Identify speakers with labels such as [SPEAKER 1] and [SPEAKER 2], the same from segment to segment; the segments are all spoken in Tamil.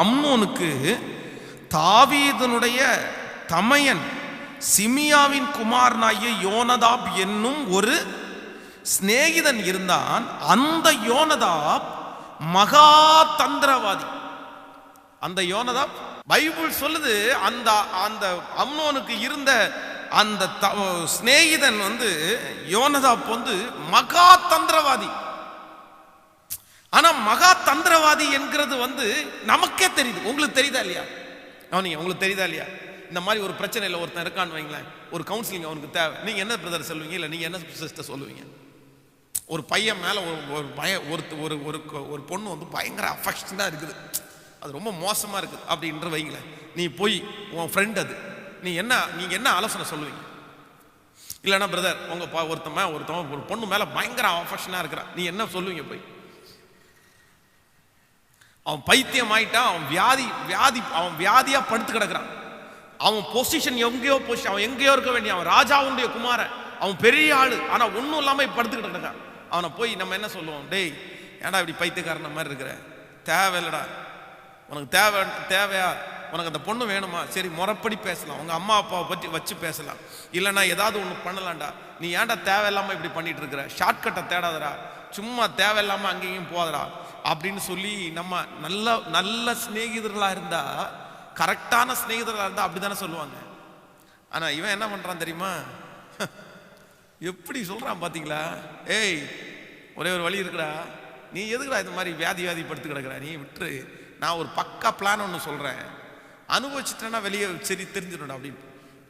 [SPEAKER 1] அம்னோனுக்கு தாவீதனுடைய தமையன் சிமியாவின் குமாரனாகிய யோனதாப் என்னும் ஒரு சிநேகிதன் இருந்தான். அந்த யோனதாப் மகா தந்திரவாதி. அந்த யோனதாப் பைபிள் சொல்லுது அந்த அந்த அம்னோனுக்கு இருந்த அந்த த- சிநேகிதன் வந்து யோனதாப் வந்து மகா தந்திரவாதி. ஆனா மகா தந்திரவாதி என்கிறது வந்து நமக்கே தெரியுது. உங்களுக்கு தெரியுதா இல்லையா? அவனிங்க உங்களுக்கு தெரியுதா இல்லையா? இந்த மாதிரி ஒரு பிரச்சனையில் ஒருத்தன் இருக்கான்னு வைங்களேன். ஒரு கவுன்சிலிங் அவனுக்கு தேவை. நீங்க என்ன பிரதர் சொல்லுவீங்க? இல்லை நீங்க என்ன சிஸ்டர் சொல்லுவீங்க? ஒரு பையன் மேல ஒரு ஒரு பய ஒரு ஒரு ஒரு ஒரு பொண்ணு வந்து பயங்கர அஃபெக்ஷனாக இருக்குது. அது ரொம்ப மோசமா இருக்குது. அப்படின்ற வைங்களேன். நீ போய் உன் ஃப்ரெண்ட் அது. நீ என்ன நீங்க என்ன ஆலோசனை சொல்லுவீங்க? இல்லைன்னா பிரதர் உங்க பா ஒருத்தன் ஒருத்தவன் ஒரு பொண்ணு மேல பயங்கர அஃபெக்ஷனாக இருக்கிறான். நீ என்ன சொல்லுவீங்க போய்? அவன் பைத்தியம் ஆயிட்டான் அவன் வியாதி வியாதி அவன் வியாதியாக படுத்து கிடக்குறான். அவன் பொசிஷன் எங்கேயோ பொசிஷன் அவன் எங்கேயோ இருக்க வேண்டிய அவன் ராஜாவுடைய குமாரன். அவன் பெரிய ஆள் ஆனால் ஒன்றும் இல்லாமல் இப்ப படுத்துக்கிட்டு கிடக்கான் அவனை போய் நம்ம என்ன சொல்லுவோம்? டேய் ஏன்டா இப்படி பைத்தியக்காரன மாதிரி இருக்கிற? தேவையில்லடா. உனக்கு தேவை தேவையா? உனக்கு அந்த பொண்ணு வேணுமா? சரி முறப்படி பேசலாம். உங்கள் அம்மா அப்பாவை பற்றி வச்சு பேசலாம். இல்லைனா ஏதாவது ஒன்று பண்ணலாம்டா. நீ ஏன்டா தேவையில்லாமல் இப்படி பண்ணிட்டு இருக்கிற? ஷார்ட்கட்டை தேடாதடா. சும்மா தேவையில்லாமல் அங்கேயும் போதடா அப்படின்னு சொல்லி நம்ம நல்ல நல்ல சிநேகிதர்களாக இருந்தால் கரெக்டான சிநேகிதர்களாக இருந்தால் அப்படி தானே சொல்லுவாங்க. ஆனால் இவன் என்ன பண்ணுறான் தெரியுமா? எப்படி சொல்கிறான் பார்த்தீங்களா ஏய் ஒரே ஒரு வழி இருக்குடா. நீ எதுக்குடா இந்த மாதிரி வியாதி வியாதி படுத்து கிடக்குற நீ விட்டுரு. நான் ஒரு பக்கா பிளான் ஒன்று சொல்கிறேன் அனுபவிச்சிட்டேன்னா வெளியே சரி தெரிஞ்சிடணும் அப்படின்னு.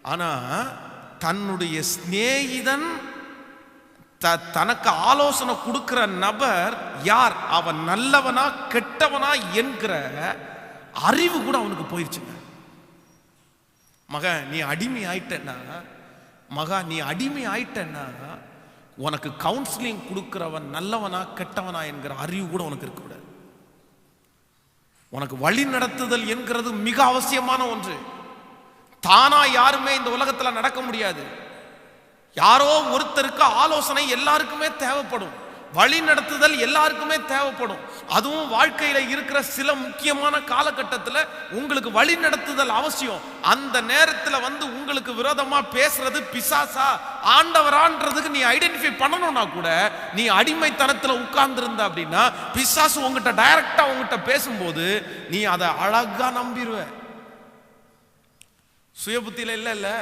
[SPEAKER 1] ஆனால் தன்னுடைய சிநேகிதன் த தனக்கு ஆலோசனை கொடுக்கிற நபர் யார்? அவன் நல்லவனா கெட்டவனா என்கிற அறிவு கூட அவனுக்கு போயிடுச்சுங்க மக நீ அடிமை ஆயிட்டன்னா மகா நீ அடிமை ஆயிட்டன்னா உனக்கு கவுன்சிலிங் கொடுக்கிறவன் நல்லவனா கெட்டவனா என்கிற அறிவு கூட உனக்கு இருக்கக்கூடாது உனக்கு வழி நடத்துதல் என்கிறது மிக அவசியமான ஒன்று. தானா யாருமே இந்த உலகத்தில் நடக்க முடியாது. யாரோ ஒருத்தருக்கு ஆலோசனை எல்லாருக்குமே தேவைப்படும். வழி நடத்துதல் எல்லாருக்குமே தேவைப்படும். அதுவும் வாழ்க்கையில இருக்கிற சில முக்கியமான காலகட்டத்தில் உங்களுக்கு வழி நடத்துதல் அவசியம். அந்த நேரத்தில் வந்து உங்களுக்கு விரோதமா பேசுறது பிசாசா? ஆண்டவரான்றதுக்கு நீ ஐடென்டிஃபை பண்ணணும்னா கூட நீ அடிமைத்தனத்தில் உட்கார்ந்திருந்த அப்படின்னா பிசாசு உங்ககிட்ட டைரக்டா உங்ககிட்ட பேசும்போது நீ அதை அழகா நம்பிடுவ சுய புத்தியில இல்ல இல்லை.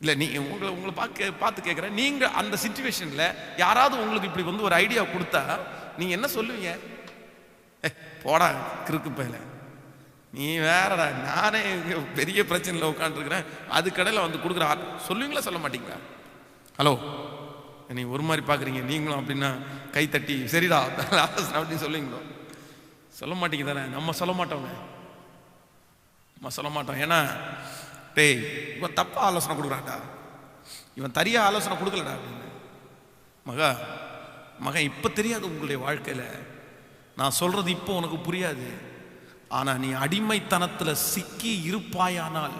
[SPEAKER 1] இல்லை நீ உங்களை உங்களை பார்க்க பார்த்து கேட்குறேன் நீங்கள் அந்த சுச்சுவேஷனில் யாராவது உங்களுக்கு இப்படி வந்து ஒரு ஐடியா கொடுத்தா நீங்கள் என்ன சொல்லுவீங்க? "ஏ, போடா கிறுக்கு பயல. நீ வேறடா நானே பெரிய பிரச்சனையில் உட்காந்துருக்குறேன் அது கடையில் வந்து கொடுக்குற ஆள். சொல்லுவீங்களா சொல்ல மாட்டீங்களா? ஹலோ நீ ஒரு மாதிரி பார்க்குறீங்க. நீங்களும் அப்படின்னா கை தட்டி சரிடா அப்படின்னு சொல்லுவீங்களோ? சொல்ல மாட்டீங்க தானே. நம்ம சொல்ல மாட்டோங்க நம்ம சொல்ல மாட்டோம். ஏன்னா டேய் இவன் தப்பாக ஆலோசனை கொடுக்குறான்டா. இவன் தரியா ஆலோசனை கொடுக்கலடா அப்படின்னு. மகா மகன் இப்போ தெரியாது உங்களுடைய வாழ்க்கையில். நான் சொல்கிறது இப்போ உனக்கு புரியாது. ஆனால் நீ அடிமைத்தனத்தில் சிக்கி இருப்பாயானால்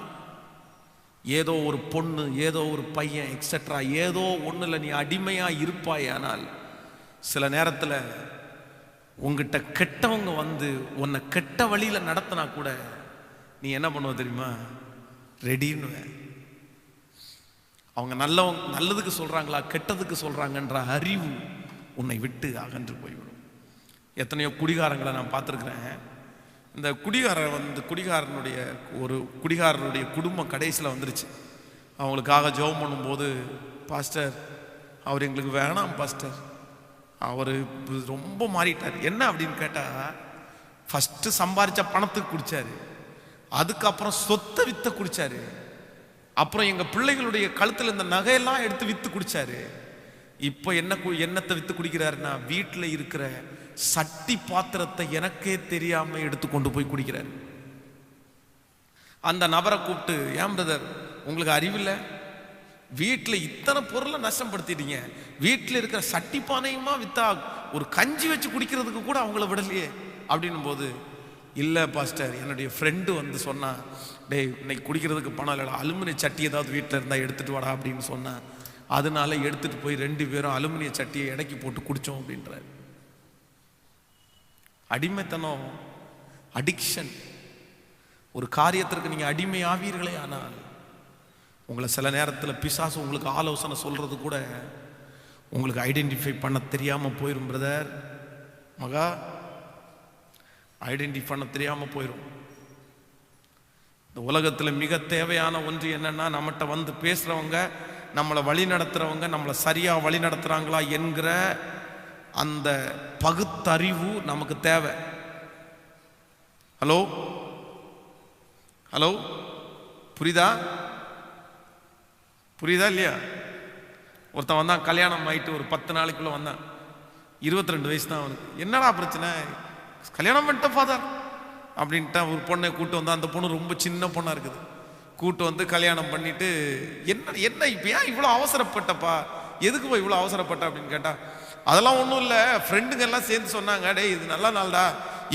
[SPEAKER 1] ஏதோ ஒரு பொண்ணு ஏதோ ஒரு பையன் எக்ஸெட்ரா ஏதோ ஒன்றில் நீ அடிமையாக இருப்பாயானால் சில நேரத்தில் உங்ககிட்ட கெட்டவங்க வந்து உன்னை கெட்ட வழியில் நடத்தினா கூட நீ என்ன பண்ணுவ தெரியுமா? ரெடின்னு அவங்க நல்லவங்க நல்லதுக்கு சொல்கிறாங்களா கெட்டதுக்கு சொல்கிறாங்கன்ற அறிவு உன்னை விட்டு அகன்று போய்விடும். எத்தனையோ குடிகாரங்களை நான் பார்த்துருக்குறேன். இந்த குடிகாரன் வந்து குடிகாரனுடைய ஒரு குடிகாரனுடைய குடும்பம் கடைசியில் வந்துருச்சு. அவங்களுக்காக ஜெபம் பண்ணும்போது பாஸ்டர் அவர் எங்களுக்கு வேணாம் பாஸ்டர். அவர் ரொம்ப மாறிட்டார். என்ன அப்படின்னு கேட்டால் ஃபஸ்ட்டு சம்பாரித்த பணத்துக்கு குடிச்சாரு. அதுக்கப்புறம் சொத்தை வித்த குடிச்சாரு. அப்புறம் எங்க பிள்ளைகளுடைய கழுத்துல இந்த நகையெல்லாம் எடுத்து வித்து குடிச்சாரு. இப்போ என்ன கு- என்னத்தை வித்து குடிக்கிறாருன்னா வீட்டில் இருக்கிற சட்டி பாத்திரத்தை எனக்கே தெரியாம எடுத்து கொண்டு போய் குடிக்கிறாரு. அந்த நபரை கூப்பிட்டு ஏன் பிரதர் உங்களுக்கு அறிவில்லை? வீட்டில் இத்தனை பொருளை நஷ்டப்படுத்திட்டீங்க. வீட்டில் இருக்கிற சட்டி பானையுமா வித்தா ஒரு கஞ்சி வச்சு குடிக்கிறதுக்கு கூட அவங்கள விடலையே. அப்படின்னும் போது இல்லை பாஸ்டர். என்னுடைய ஃப்ரெண்டு வந்து சொன்னான் டேய் இன்னைக்கு குடிக்கிறதுக்கு பணம் இல்லைடா. அலுமினிய சட்டி ஏதாவது வீட்டில் இருந்தால் எடுத்துகிட்டு வாடா அப்படின்னு சொன்னேன் அதனால எடுத்துகிட்டு போய் ரெண்டு பேரும் அலுமினிய சட்டியை இடைக்கி போட்டு குடித்தோம் அப்படின்றார். அடிமைத்தனம் அடிக்ஷன் ஒரு காரியத்திற்கு நீங்கள் அடிமை ஆவீர்களே ஆனால் உங்களை சில நேரத்தில் பிசாசு உங்களுக்கு ஆலோசனை சொல்கிறது கூட உங்களுக்கு ஐடென்டிஃபை பண்ண தெரியாமல் போயிடும் பிரதர் மகா ஐடென்டிஃபை பண்ண தெரியாமல் போயிடும் இந்த உலகத்தில் மிக தேவையான ஒன்று என்னென்னா நம்மகிட்ட வந்து பேசுகிறவங்க நம்மளை வழி நடத்துகிறவங்க நம்மளை சரியாக வழி நடத்துகிறாங்களா என்கிற அந்த பகுத்தறிவு நமக்கு தேவை. ஹலோ ஹலோ புரியுதா? புரியுதா இல்லையா? ஒருத்தன் வந்தான் கல்யாணம் ஆயிட்டு ஒரு பத்து நாளைக்குள்ளே வந்தான். இருபத்தி ரெண்டு வயசு தான் அவனுக்கு. என்னடா பிரச்சனை? கல்யாணம் பண்ணிட்ட ஃபாதர் அப்படின்ட்டு ஒரு பொண்ணை கூட்டு வந்தால் அந்த பொண்ணு ரொம்ப சின்ன பொண்ணாக இருக்குது. கூட்டு வந்து கல்யாணம் பண்ணிட்டு என்ன என்ன இப்போ ஏன் இவ்வளோ அவசரப்பட்டப்பா? எதுக்குப்பா இவ்வளோ அவசரப்பட்ட? அப்படின்னு கேட்டால் அதெல்லாம் ஒன்றும் இல்லை. ஃப்ரெண்டுங்க எல்லாம் சேர்ந்து சொன்னாங்க டே இது நல்ல நாள்டா.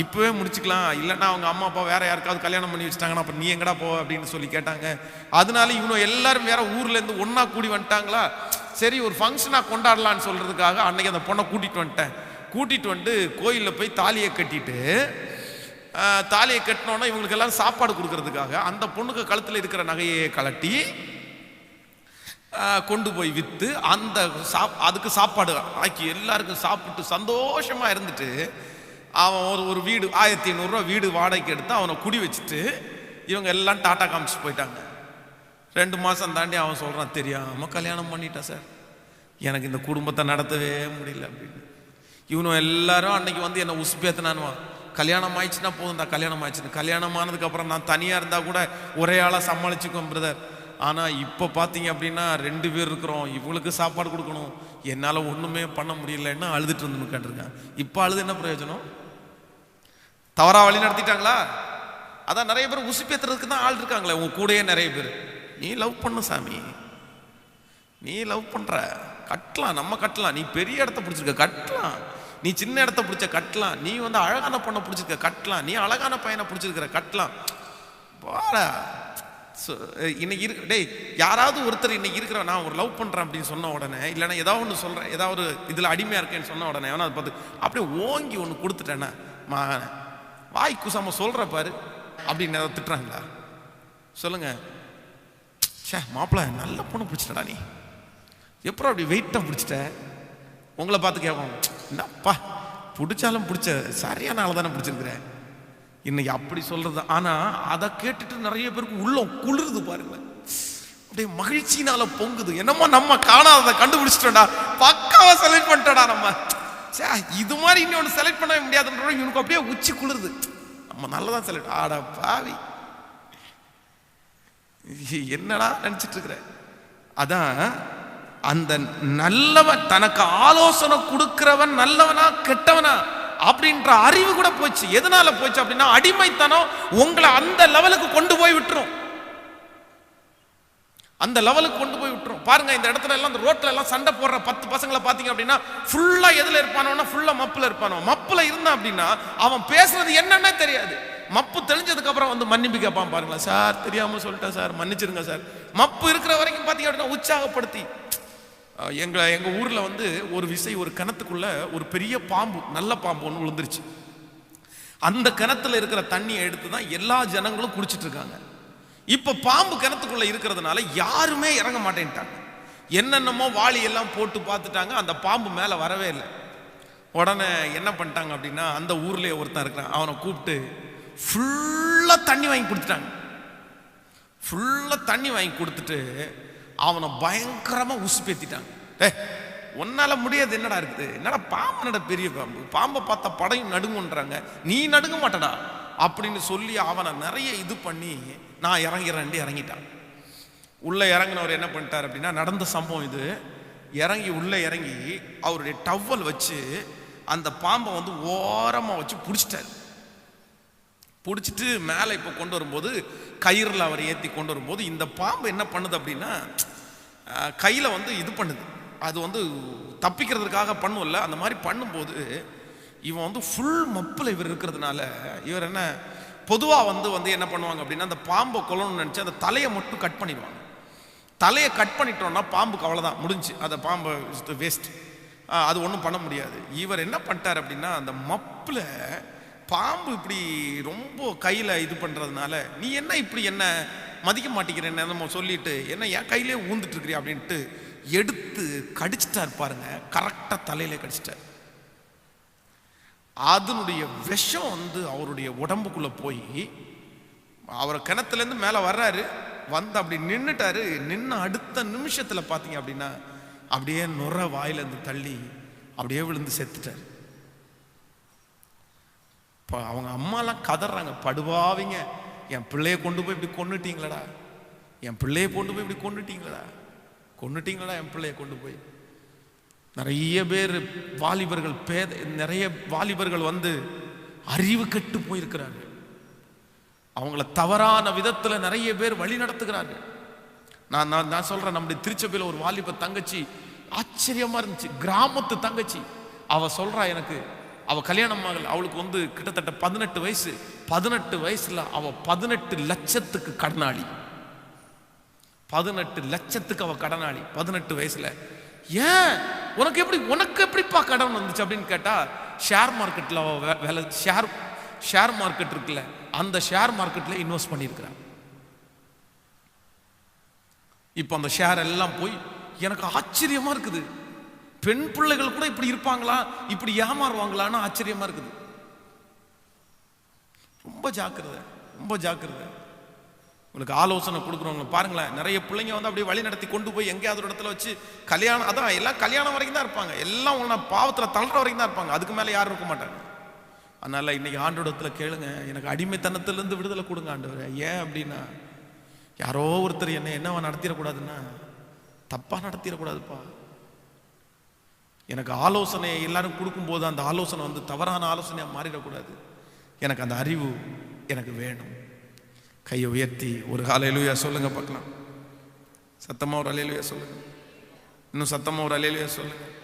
[SPEAKER 1] இப்போவே முடிச்சுக்கலாம். இல்லைன்னா அவங்க அம்மா அப்பா வேற யாருக்காவது கல்யாணம் பண்ணி வச்சுட்டாங்கன்னா அப்போ நீ எங்கடா போ அப்படின்னு சொல்லி கேட்டாங்க. அதனால இவனும் எல்லாரும் வேற ஊர்லேருந்து ஒன்றா கூடி வந்துட்டாங்களா? சரி ஒரு ஃபங்க்ஷனாக கொண்டாடலான்னு சொல்கிறதுக்காக அன்னைக்கு அந்த பொண்ணை கூட்டிகிட்டு வந்துட்டேன். கூட்டிகிட்டு வந்து கோயிலில் போய் தாலியை கட்டிட்டு தாலியை கட்டினோன்னா இவங்களுக்கு எல்லாம் சாப்பாடு கொடுக்கறதுக்காக அந்த பொண்ணுக்கு கழுத்தில் இருக்கிற நகையை கலட்டி கொண்டு போய் விற்று அந்த சாப் அதுக்கு சாப்பாடு ஆக்கி எல்லாருக்கும் சாப்பிட்டு சந்தோஷமாக இருந்துட்டு அவன் ஒரு ஒரு வீடு ஆயிரத்தி ஐநூறுரூவா வீடு வாடகைக்கு எடுத்து அவனை குடி வச்சுட்டு இவங்க எல்லாம் டாட்டா காமிச்சு போயிட்டாங்க. ரெண்டு மாதம் தாண்டி அவன் சொல்கிறான் தெரியாமல் கல்யாணம் பண்ணிட்டான் சார். எனக்கு இந்த குடும்பத்தை நடத்தவே முடியல அப்படின்னு. இவனும் எல்லாரும் அன்னைக்கு வந்து என்னை உசுப்பேத்தினானுவான் கல்யாணம் ஆயிடுச்சுன்னா தான் கல்யாணம் ஆயிடுச்சுன்னு. கல்யாணம் ஆனதுக்கப்புறம் நான் தனியாக இருந்தால் கூட ஒரே ஆளாக சமாளிச்சுக்குவேன் பிரதர் ஆனால் இப்போ பார்த்தீங்க அப்படின்னா ரெண்டு பேர் இருக்கிறோம். இவங்களுக்கு சாப்பாடு கொடுக்கணும். என்னால் ஒன்றுமே பண்ண முடியலன்னு அழுதுட்டு வந்து கேட்டிருக்கேன் இப்போ அழுது என்ன பிரயோஜனம்? தவறா வழி நடத்திட்டாங்களா? அதான் நிறைய பேர் உசுப்பேத்துறதுக்கு தான் ஆள் இருக்காங்களே. உங்க கூடயே நிறைய பேர். நீ லவ் பண்ணு சாமி. நீ லவ் பண்ணுற கட்டலாம் நம்ம கட்டலாம். நீ பெரிய இடத்த பிடிச்சிருக்க கட்டலாம். நீ சின்ன இடத்த பிடிச்ச கட்டலாம். நீ வந்து அழகான பொண்ணை பிடிச்சிருக்க கட்டலாம். நீ அழகான பையனை பிடிச்சிருக்கிற கட்டலாம். போடா இன்னைக்கு இருக்கு டேய் யாராவது ஒருத்தர் இன்னைக்கு இருக்கிற நான் ஒரு லவ் பண்ணுறேன் அப்படின்னு சொன்ன உடனே இல்லைன்னா ஏதாவது ஒன்று சொல்கிறேன் ஏதாவது ஒரு இதில் அடிமையாக இருக்கேன்னு சொன்ன உடனே ஏன்னா அதை பார்த்து அப்படியே ஓங்கி ஒன்று கொடுத்துட்டேன்னா மகனே வாய் குசாம சொல்ற பாரு அப்படின்னு ஏதாவது திட்டுறாங்களா? சொல்லுங்க. ச்சே மாப்பிள்ள நல்ல பொண்ணு பிடிச்சிட்டடா நீ. எப்பறம் அப்படி வெயிட்டாக பிடிச்சிட்டேன் உங்களை பார்த்து கேட்போம் என்னப்பா பிடிச்சாலும் பிடிச்ச சரியான ஆள் தானே பிடிச்சிருக்கிறேன் இன்னைக்கு அப்படி சொல்கிறது ஆனால் அதை கேட்டுட்டு நிறைய பேருக்கு உள்ளம் குளிருது பாருங்களேன் அப்படியே மகிழ்ச்சினால பொங்குது. என்னமோ நம்ம காணாததை கண்டுபிடிச்சிட்டோம்டா. பக்காவை செலக்ட் பண்ணிட்டோடா நம்ம. சே இது மாதிரி இன்னொன்று செலக்ட் பண்ண முடியாதுன்ற இவனுக்கு அப்படியே உச்சி குளிருது. நம்ம நல்லதான் செலக்ட் ஆட பாவி. என்னடா நினச்சிட்டு இருக்கிற? அதான் அந்த நல்லவன் தனக்கு ஆலோசனை கொடுக்கிறவன் நல்லவனா கெட்டவனா அப்படின்ற அறிவு கூட போச்சு. எதனால போச்சு அப்படின்னா அடிமைத்தனம் உங்களை அந்த லெவலுக்கு கொண்டு போய் விட்டுரும். அந்த லெவலுக்கு கொண்டு போய் விட்டுரும். பாருங்க இந்த இடத்துல எல்லாம் இந்த ரோட்ல எல்லாம் சண்டை போடுற பத்து பசங்களை பாத்தீங்க அப்படின்னா ஃபுல்லா எதுல இருப்பானோன்னா ஃபுல்லா மப்புல இருப்பானோ? மப்புல இருந்தான் அப்படின்னா அவன் பேசுறது என்னன்னே தெரியாது. மப்பு தெளிஞ்சதுக்கு அப்புறம் வந்து மன்னிப்பு கேட்பான் பாருங்களேன். சார் தெரியாம சொல்லிட்டேன் சார். மன்னிச்சிருங்க சார். மப்பு இருக்கிற வரைக்கும் பாத்தீங்க அப்படின்னா உற்சாகப்படுத்தி எங்களை எங்கள் ஊரில் வந்து ஒரு விசை ஒரு கிணத்துக்குள்ளே ஒரு பெரிய பாம்பு நல்ல பாம்பு ஒன்று விழுந்துருச்சு. அந்த கிணத்துல இருக்கிற தண்ணியை எடுத்து தான் எல்லா ஜனங்களும் குடிச்சிட்டு இருக்காங்க. இப்போ பாம்பு கிணத்துக்குள்ளே இருக்கிறதுனால யாருமே இறங்க மாட்டேன்ட்டாங்க. என்னென்னமோ வாளி எல்லாம் போட்டு பார்த்துட்டாங்க அந்த பாம்பு மேலே வரவே இல்லை. உடனே என்ன பண்ணிட்டாங்க அப்படின்னா அந்த ஊர்லேயே ஒருத்தன் இருக்கிறான் அவனை கூப்பிட்டு ஃபுல்லாக தண்ணி வாங்கி கொடுத்துட்டாங்க. ஃபுல்லாக தண்ணி வாங்கி கொடுத்துட்டு அவனை பயங்கரமா உசுப்பேத்திட்டாங்க. ஏ உன்னால முடியாது என்னடா இருக்குது? என்னடா பாம்பு பெரிய பாம்பு? பாம்பை பார்த்தா படையும் நடுங்குன்றாங்க நீ நடுங்க மாட்டடா அப்படின்னு சொல்லி அவனை நிறைய இது பண்ணி நான் இறங்கிறேன்ட்டு இறங்கிட்டான். உள்ளே இறங்கினவர் என்ன பண்ணிட்டார் அப்படின்னா நடந்த சம்பவம் இது. இறங்கி உள்ளே இறங்கி அவருடைய டவ்வல் வச்சு அந்த பாம்பை வந்து ஓரமாக வச்சு பிடிச்சிட்டாரு. பிடிச்சிட்டு மேலே இப்போ கொண்டு வரும்போது கயிறில் அவர் ஏற்றி கொண்டு வரும்போது இந்த பாம்பு என்ன பண்ணுது அப்படின்னா கையில் வந்து இது பண்ணுது. அது வந்து தப்பிக்கிறதுக்காக பண்ணும்ல அந்த மாதிரி பண்ணும்போது இவன் வந்து ஃபுல் மப்பில் இவர் இருக்கிறதுனால இவர் என்ன பொதுவாக வந்து வந்து என்ன பண்ணுவாங்க அப்படின்னா அந்த பாம்பை கொல்லணும்னு நினச்சி அந்த தலையை மட்டும் கட் பண்ணிடுவாங்க. தலையை கட் பண்ணிட்டோம்னா பாம்புக்கு அவ்வளோதான் முடிஞ்சு. அந்த பாம்பை வேஸ்ட் அது ஒன்றும் பண்ண முடியாது. இவர் என்ன பண்ணிட்டார் அப்படின்னா அந்த மப்பில் பாம்பு இப்படி ரொம்ப கையில் இது பண்ணுறதுனால நீ என்ன இப்படி என்ன மதிக்க மாட்டேங்கிறேன்னு நம்ம சொல்லிட்டு என்ன என் கையிலே ஊந்துட்டு அப்படின்ட்டு எடுத்து கடிச்சிட்டார் பாருங்க. கரெக்டாக தலையில கடிச்சிட்டார். அதனுடைய விஷம் வந்து அவருடைய உடம்புக்குள்ளே போய் அவர் கிணத்துலேருந்து மேலே வர்றாரு. வந்து அப்படி நின்றுட்டாரு நின்று அடுத்த நிமிஷத்தில் பார்த்தீங்க அப்படின்னா அப்படியே நுர வாயிலேருந்து தள்ளி அப்படியே விழுந்து செத்துட்டார். இப்போ அவங்க அம்மாலாம் கதறாங்க. படுவாவிங்க. என் பிள்ளைய கொண்டு போய் இப்படி கொண்டுட்டீங்களடா என் பிள்ளைய கொண்டு போய் இப்படி கொண்டுட்டீங்களடா கொன்னுட்டீங்களடா என் பிள்ளைய கொண்டு போய். நிறைய பேர் வாலிபர்கள் பேத நிறைய வாலிபர்கள் வந்து அறிவு கெட்டு போயிருக்கிறார்கள். அவங்கள தவறான விதத்தில் நிறைய பேர் வழி நடத்துகிறார்கள். நான் நான் நான் சொல்கிறேன் நம்முடைய திருச்சபையில் ஒரு வாலிப தங்கச்சி ஆச்சரியமாக இருந்துச்சு. கிராமத்து தங்கச்சி. அவள் சொல்கிறா எனக்கு அவள் கல்யாணம் மகள் அவளுக்கு வந்து கிட்டத்தட்ட பதினெட்டு வயசு. பதினெட்டு வயசுல அவள் பதினெட்டு லட்சத்துக்கு கடனாளி. பதினெட்டு லட்சத்துக்கு அவள் கடனாளி பதினெட்டு வயசுல. ஏன்? உனக்கு எப்படி உனக்கு எப்படிப்பா கடன் வந்துச்சு அப்படின்னு கேட்டா ஷேர் மார்க்கெட்ல அவள் வேலை ஷேர் ஷேர் மார்க்கெட் இருக்குல்ல அந்த ஷேர் மார்க்கெட்டில் இன்வெஸ்ட் பண்ணியிருக்கிறான் இப்போ அந்த ஷேர் எல்லாம் போய் எனக்கு ஆச்சரியமா இருக்குது. பெண் பிள்ளைகள் கூட இப்படி இருப்பாங்களா? இப்படி ஏமாறுவாங்களான்னு ஆச்சரியமா இருக்குது. ரொம்ப ஜாக்கிரதை ரொம்ப ஜாக்கிரதை. உங்களுக்கு ஆலோசனை கொடுக்குறவங்க பாருங்களேன். நிறைய பிள்ளைங்க வந்து அப்படியே வழி நடத்தி கொண்டு போய் எங்கேயாவது ஒரு இடத்துல வச்சு கல்யாணம் அதான் எல்லாம் கல்யாணம் வரைக்கும் தான் இருப்பாங்க. எல்லாம் உன்னை பாவத்தில் தளர்ற வரைக்கும் தான் இருப்பாங்க. அதுக்கு மேலே யாரும் இருக்க மாட்டாங்க. அதனால் இன்னைக்கு ஆண்டோடத்துல கேளுங்க. எனக்கு அடிமைத்தனத்திலேருந்து விடுதலை கொடுங்க ஆண்டவர். ஏன் அப்படின்னா யாரோ ஒருத்தர் என்ன என்னவா நடத்திடக்கூடாதுன்னா தப்பாக நடத்திடக்கூடாதுப்பா. எனக்கு ஆலோசனை எல்லாரும் கொடுக்கும்போது அந்த ஆலோசனை வந்து தவறான ஆலோசனையாக மாறிடக்கூடாது. எனக்கு அந்த அறிவு எனக்கு வேணும். கையை உயர்த்தி ஒரு அலையிலுயா சொல்லுங்க பார்க்கலாம். சத்தமாக ஒரு அலையிலுயா சொல்லுங்க. இன்னும் சத்தமாக ஒரு அலையிலுயா சொல்லுங்கள்